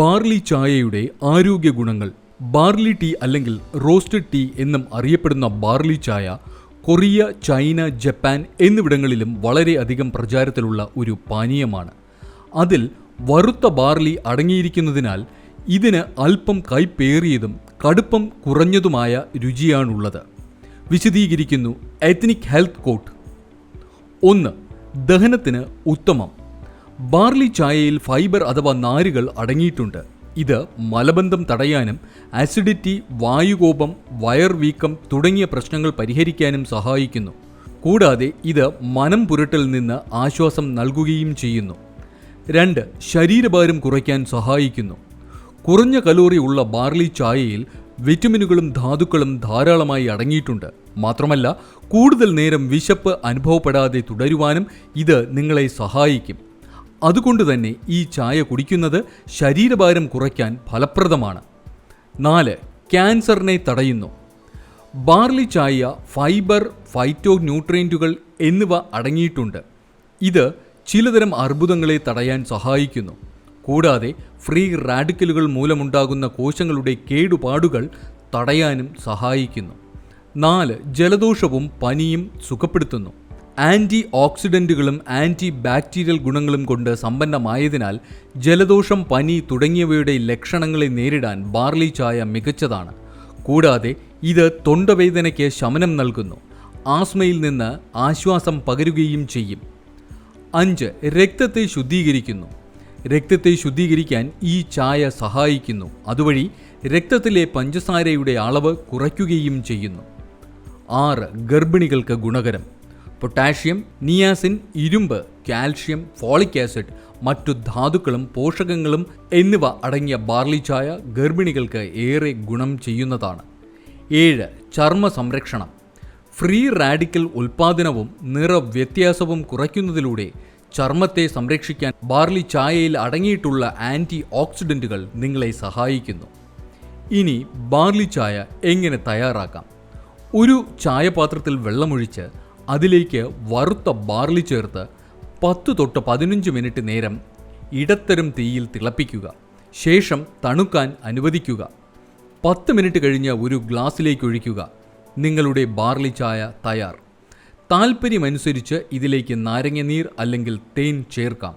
Barley ചായയുടെ ആരോഗ്യ ഗുണങ്ങൾ ബാർലി ടീ അല്ലെങ്കിൽ റോസ്റ്റഡ് ടീ എന്നും അറിയപ്പെടുന്ന ബാർലി ചായ കൊറിയ ചൈന ജപ്പാൻ എന്നിവിടങ്ങളിലും വളരെയധികം പ്രചാരത്തിലുള്ള ഒരു പാനീയമാണ്. അതിൽ വറുത്ത ബാർലി അടങ്ങിയിരിക്കുന്നതിനാൽ ഇതിന് അല്പം കൈപ്പേറിയതും കടുപ്പം കുറഞ്ഞതുമായ രുചിയാണുള്ളത്. വിശദീകരിക്കുന്നു എത്നിക് ഹെൽത്ത് കോട്ട് ഒന്ന് ദഹനത്തിന് ഉത്തമം. ബാർലി ചായയിൽ ഫൈബർ അഥവാ നാരുകൾ അടങ്ങിയിട്ടുണ്ട്. ഇത് മലബന്ധം തടയാനും ആസിഡിറ്റി വായുകോപം വയർ വീക്കം തുടങ്ങിയ പ്രശ്നങ്ങൾ പരിഹരിക്കാനും സഹായിക്കുന്നു. കൂടാതെ ഇത് മനം പുരട്ടിൽ നിന്ന് ആശ്വാസം നൽകുകയും ചെയ്യുന്നു. രണ്ട് ശരീരഭാരം കുറയ്ക്കാൻ സഹായിക്കുന്നു. കുറഞ്ഞ കലോറി ഉള്ള ബാർലി ചായയിൽ വിറ്റമിനുകളും ധാതുക്കളും ധാരാളമായി അടങ്ങിയിട്ടുണ്ട്. മാത്രമല്ല കൂടുതൽ നേരം വിശപ്പ് അനുഭവപ്പെടാതെ തുടരുവാനും ഇത് നിങ്ങളെ സഹായിക്കും. അതുകൊണ്ട് തന്നെ ഈ ചായ കുടിക്കുന്നത് ശരീരഭാരം കുറയ്ക്കാൻ ഫലപ്രദമാണ്. നാല് ക്യാൻസറിനെ തടയുന്നു. ബാർലി ചായ ഫൈബർ ഫൈറ്റോ ന്യൂട്രിയന്റുകൾ എന്നിവ അടങ്ങിയിട്ടുണ്ട്. ഇത് ചിലതരം അർബുദങ്ങളെ തടയാൻ സഹായിക്കുന്നു. കൂടാതെ ഫ്രീ റാഡിക്കലുകൾ മൂലമുണ്ടാകുന്ന കോശങ്ങളുടെ കേടുപാടുകൾ തടയാനും സഹായിക്കുന്നു. നാല് ജലദോഷവും പനിയും സുഖപ്പെടുത്തുന്നു. ആന്റി ഓക്സിഡന്റുകളും ആന്റി ബാക്ടീരിയൽ ഗുണങ്ങളും കൊണ്ട് സമ്പന്നമായതിനാൽ ജലദോഷം പനി തുടങ്ങിയവയുടെ ലക്ഷണങ്ങളെ നേരിടാൻ ബാർലി ചായ മികച്ചതാണ്. കൂടാതെ ഇത് തൊണ്ടവേദനയ്ക്ക് ശമനം നൽകുന്നു. ആസ്മയിൽ നിന്ന് ആശ്വാസം പകരുകയും ചെയ്യും. അഞ്ച് രക്തത്തെ ശുദ്ധീകരിക്കുന്നു. രക്തത്തെ ശുദ്ധീകരിക്കാൻ ഈ ചായ സഹായിക്കുന്നു. അതുവഴി രക്തത്തിലെ പഞ്ചസാരയുടെ അളവ് കുറയ്ക്കുകയും ചെയ്യുന്നു. ആറ് ഗർഭിണികൾക്ക് ഗുണകരം. പൊട്ടാഷ്യം നിയാസിൻ ഇരുമ്പ് കാൽഷ്യം ഫോളിക് ആസിഡ് മറ്റു ധാതുക്കളും പോഷകങ്ങളും എന്നിവ അടങ്ങിയ ബാർലി ചായ ഗർഭിണികൾക്ക് ഏറെ ഗുണം ചെയ്യുന്നതാണ്. ഏഴ് ചർമ്മ സംരക്ഷണം. ഫ്രീ റാഡിക്കൽ ഉൽപാദനവും നിറവ്യത്യാസവും കുറയ്ക്കുന്നതിലൂടെ ചർമ്മത്തെ സംരക്ഷിക്കാൻ ബാർലി ചായയിൽ അടങ്ങിയിട്ടുള്ള ആന്റി ഓക്സിഡന്റുകൾ നിങ്ങളെ സഹായിക്കുന്നു. ഇനി ബാർലി ചായ എങ്ങനെ തയ്യാറാക്കാം? ഒരു ചായപാത്രത്തിൽ വെള്ളമൊഴിച്ച് അതിലേക്ക് വറുത്ത ബാർലി ചേർത്ത് പത്ത് തൊട്ട് പതിനഞ്ച് മിനിറ്റ് നേരം ഇടത്തരം തീയിൽ തിളപ്പിക്കുക. ശേഷം തണുക്കാൻ അനുവദിക്കുക. പത്ത് മിനിറ്റ് കഴിഞ്ഞ് ഒരു ഗ്ലാസ്സിലേക്ക് ഒഴിക്കുക. നിങ്ങളുടെ ബാർലി ചായ തയ്യാർ. താൽപ്പര്യമനുസരിച്ച് ഇതിലേക്ക് നാരങ്ങനീർ അല്ലെങ്കിൽ തേൻ ചേർക്കാം.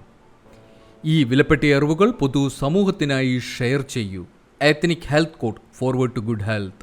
ഈ വിലപ്പെട്ട അറിവുകൾ പൊതു സമൂഹത്തിനായി ഷെയർ ചെയ്യൂ. Ethnic health code forward to good health